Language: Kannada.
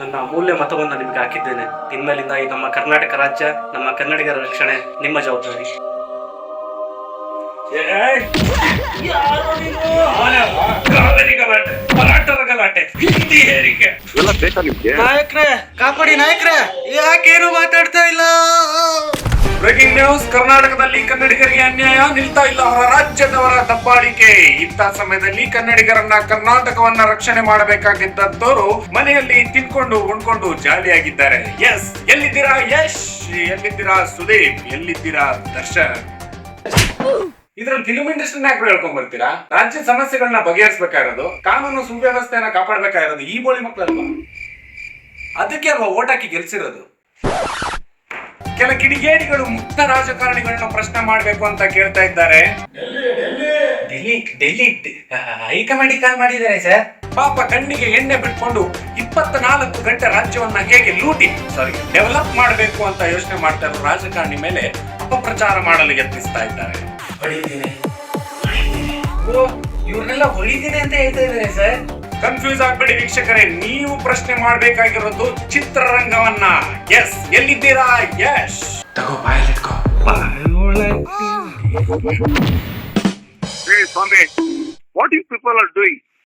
ನನ್ನ ಅಮೂಲ್ಯ ಮತವನ್ನು ನಿಮಗೆ ಹಾಕಿದ್ದೇನೆ. ಇನ್ಮೇಲಿಂದ ಈ ನಮ್ಮ ಕರ್ನಾಟಕ ರಾಜ್ಯ ನಮ್ಮ ಕನ್ನಡಿಗರ ರಕ್ಷಣೆ ನಿಮ್ಮ ಜವಾಬ್ದಾರಿ. ನಾಯಕ್ರೆ ಕಾಪಾಡಿ ನಾಯಕ್ರೆ ಯಾಕೇನು ಮಾತಾಡ್ತಾ ಇಲ್ಲ? ನ್ಯೂಸ್, ಕರ್ನಾಟಕದಲ್ಲಿ ಕನ್ನಡಿಗರಿಗೆ ಅನ್ಯಾಯ, ನಿಲ್ತಾ ಇಲ್ಲ ಅವರ ರಾಜ್ಯದವರ ದಬ್ಬಾಳಿಕೆ. ಇಂಥ ಸಮಯದಲ್ಲಿ ಕನ್ನಡಿಗರನ್ನ ಕರ್ನಾಟಕವನ್ನ ರಕ್ಷಣೆ ಮಾಡಬೇಕಾಗಿದ್ದಂತವರು ಮನೆಯಲ್ಲಿ ತಿನ್ಕೊಂಡು, ಉಣ್ಕೊಂಡು ಜಾಲಿಯಾಗಿದ್ದಾರೆ. ಎಸ್ ಎಲ್ಲಿದ್ದೀರಾ ಯಶ್? ಎಲ್ಲಿದ್ದೀರಾ ಸುದೀಪ್? ಎಲ್ಲಿದ್ದೀರಾ ದರ್ಶನ್? ಇದ್ರಲ್ಲಿ ಫಿಲ್ಮ್ ಇಂಡಸ್ಟ್ರಿನ ಯಾಕೆ ಹೇಳ್ಕೊಂಡ್ ಬರ್ತೀರಾ ರಾಜ್ಯ ಸಮಸ್ಯೆಗಳನ್ನ ಬಗೆಹರಿಸಬೇಕಾಗಿರೋದು, ಕಾನೂನು ಸುವ್ಯವಸ್ಥೆಯನ್ನ ಕಾಪಾಡಬೇಕಾಗಿರೋದು ಈ ಬೋಳಿ ಮಕ್ಕಳಲ್ವಾ ಅದಕ್ಕೆ ಅಲ್ವಾ ಓಟ್ ಹಾಕಿ ಗೆಲ್ಸಿರೋದು? ಕೆಲ ಕಿಡಿಗೇಡಿಗಳು ಮುಕ್ತ ರಾಜಕಾರಣಿಗಳನ್ನ ಪ್ರಶ್ನೆ ಮಾಡಬೇಕು ಅಂತ ಕೇಳ್ತಾ ಇದ್ದಾರೆ. ಡೆಲ್ಲಿ ಡೆಲ್ಲಿ ಹೈಕಮಾಂಡ್ ಕಾಲ್ ಮಾಡಿದ್ದಾರೆ ಸರ್. ಪಾಪ ಕಣ್ಣಿಗೆ ಎಣ್ಣೆ ಬಿಟ್ಕೊಂಡು ಇಪ್ಪತ್ನಾಲ್ಕು ಗಂಟೆ ರಾಜ್ಯವನ್ನ ಹೇಗೆ ಲೂಟಿ ಸಾರಿ ಡೆವಲಪ್ ಮಾಡಬೇಕು ಅಂತ ಯೋಚನೆ ಮಾಡ್ತಾ ಇರೋ ರಾಜಕಾರಣಿ ಮೇಲೆ ಅಪಪ್ರಚಾರ ಮಾಡಲು ಯತ್ನಿಸ್ತಾ ಇದ್ದಾರೆ. ಇವ್ರನ್ನೆಲ್ಲ ಹೊಡಿತೀನಿ ಅಂತ ಹೇಳ್ತಾ ಇದ್ದಾರೆ ಸರ್. ಕನ್ಫ್ಯೂಸ್ ಆಗ್ಬೇಡಿ ವೀಕ್ಷಕರೇ, ನೀವು ಪ್ರಶ್ನೆ ಮಾಡಬೇಕಾಗಿರೋದು ಚಿತ್ರರಂಗವನ್ನ. ಎಸ್ ಎಲ್ಲಿದ್ದೀರಾ? ಯಶ್ ತಗೋ ಬಾಯಲ್ಲಿಟ್ಕೋ ಸ್ವಾಮಿ what you people are doing?